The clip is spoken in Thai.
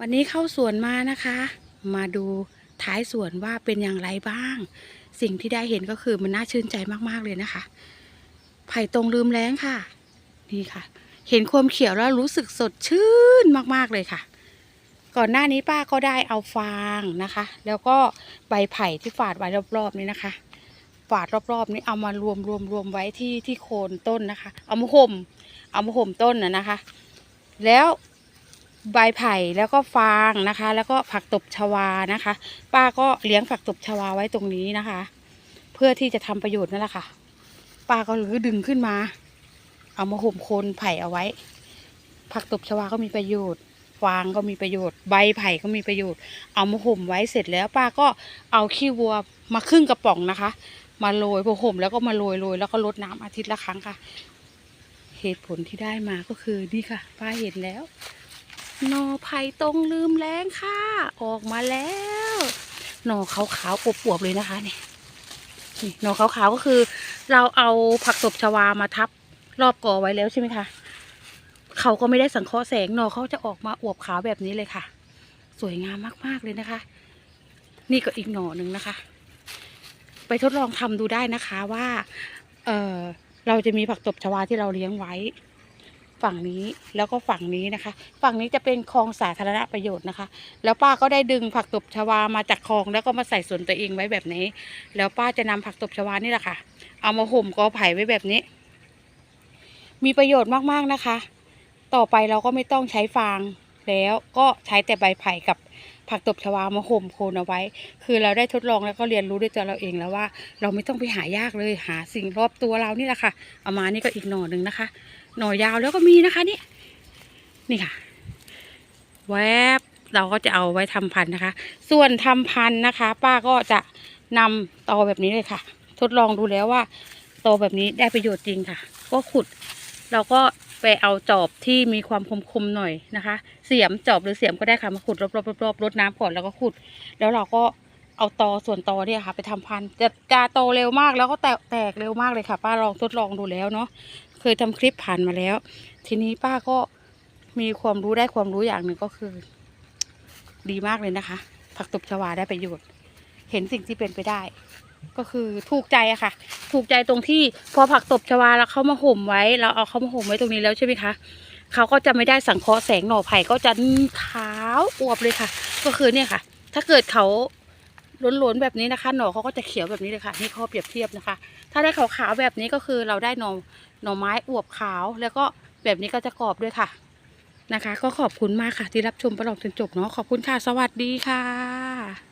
วันนี้เข้าสวนมานะคะ มาดูท้ายสวนว่าเป็นอย่างไรบ้าง สิ่งที่ได้เห็นก็คือมันน่าชื่นใจมากๆเลยนะคะ ไผ่ตรงลืมแล้งค่ะ นี่ค่ะ เห็นความเขียวแล้วรู้สึกสดชื่นมากๆเลยค่ะ ก่อนหน้านี้ป้าก็ได้เอาฟางนะคะ แล้วก็ใบไผ่ที่ฝาดไว้รอบๆนี้นะคะ ฝาดรอบๆ นี้เอามารวมรวมรวมไว้ที่ที่โคนต้นนะคะ เอามาห่ม เอามาห่มต้นน่ะนะคะ แล้ว ใบไผ่แล้วก็ฟางนะคะ แล้วก็ผักตบชวานะคะ ป้าก็เลี้ยงผักตบชวาไว้ตรงนี้นะคะ เพื่อที่จะทำประโยชน์นั่นแหละค่ะ ป้าก็เลยดึงขึ้นมา เอามาห่มโคนไผ่เอาไว้ ผักตบชวาก็มีประโยชน์ฟางก็มีประโยชน์ใบไผ่ก็มีประโยชน์ เอามาห่มไว้เสร็จแล้วป้าก็เอาขี้วัวมาครึ่งกระป๋องนะคะ มาโรยพอห่มแล้วก็มาโรยโรยแล้วก็รดน้ำอาทิตย์ละครั้งค่ะ เหตุผลที่ได้มาก็คือนี่ค่ะ ป้าเห็นแล้ว หน่อไผ่ตรงลืมแรงค่ะ ออกมาแล้ว หน่อขาวๆอวบๆเลยนะคะเนี่ยนี่หน่อขาวๆก็คือ เราเอาผักตบชวามาทับรอบกอไว้แล้วใช่ไหมคะเขาก็ไม่ได้สังเคราะห์แสงหน่อเขาจะออกมาอวบขาวแบบนี้เลยค่ะ สวยงามมากๆเลยนะคะ นี่ก็อีกหน่อหนึ่งนะคะ ไปทดลองทำดูได้นะคะว่า เออเราจะมีผักตบชวาที่เราเลี้ยงไว้ ฝั่งนี้แล้วก็ฝั่งนี้นะคะ ฝั่งนี้จะเป็นคลองสาธารณประโยชน์นะคะ แล้วป้าก็ได้ดึงผักตบชวามาจากคลองแล้วก็มาใส่ส่วนตัวเองไว้แบบนี้ แล้วป้าจะนำผักตบชวานี่แหละค่ะ เอามาห่มกอไผ่ไว้แบบนี้ มีประโยชน์มากๆนะคะ ต่อไปเราก็ไม่ต้องใช้ฟางแล้วก็ใช้แต่ใบไผ่กับ ผักตบชวามาห่มโคนเอาไว้ คือเราได้ทดลองแล้วก็เรียนรู้ด้วยตัวเราเองแล้วว่า เราไม่ต้องไปหายากเลยหาสิ่งรอบตัวเรานี่แหละค่ะ เอามานี่ก็อีกหน่อหนึ่งนะคะ หน่อยาวแล้วก็มีนะคะนี่นี่ค่ะ แวบเราก็จะเอาไว้ทำพันธุ์นะคะ ส่วนทำพันธุ์นะคะ ป้าก็จะนำตอแบบนี้เลยค่ะ ทดลองดูแล้วว่าตอแบบนี้ได้ประโยชน์จริงค่ะ ก็ขุดเราก็ ไปเอาจอบที่มีความคมๆหน่อยนะคะ เสียมจอบหรือเสียมก็ได้ค่ะมาขุดรอบๆรอบๆรดน้ำก่อนแล้วก็ขุด แล้วเราก็เอาตอส่วนตอเนี่ยค่ะ ไปทำพันธุ์จะจะโตเร็วมากแล้วก็แตกแตกเร็วมากเลยค่ะ ป้าลองทดลองดูแล้วเนาะเคยทำคลิปผ่านมาแล้ว ทีนี้ป้าก็มีความรู้ได้ความรู้อย่างหนึ่งก็คือ ดีมากเลยนะคะ ผักตบชวาได้ประโยชน์ เห็นสิ่งที่เป็นไปได้ ก็คือถูกใจอะค่ะ ถูกใจตรงที่พอผักตบชวาแล้วเขามาห่มไว้ เราเอาเขามาห่มไว้ตรงนี้แล้วใช่ไหมคะเขาก็จะไม่ได้สังเคราะห์แสงหน่อไผ่ก็จะขาวอวบเลยค่ะ ก็คือเนี่ยค่ะ ถ้าเกิดเขาล้นๆแบบนี้นะคะ หน่อเขาก็จะเขียวแบบนี้เลยค่ะนี่ข้อเปรียบเทียบนะคะ ถ้าได้ขาวๆแบบนี้ก็คือเราได้หน่อหน่อไม้อวบขาว แล้วก็แบบนี้ก็จะกรอบด้วยค่ะนะคะ ก็ขอบคุณมากค่ะที่รับชมประลองจนจบเนาะขอบคุณค่ะสวัสดีค่ะ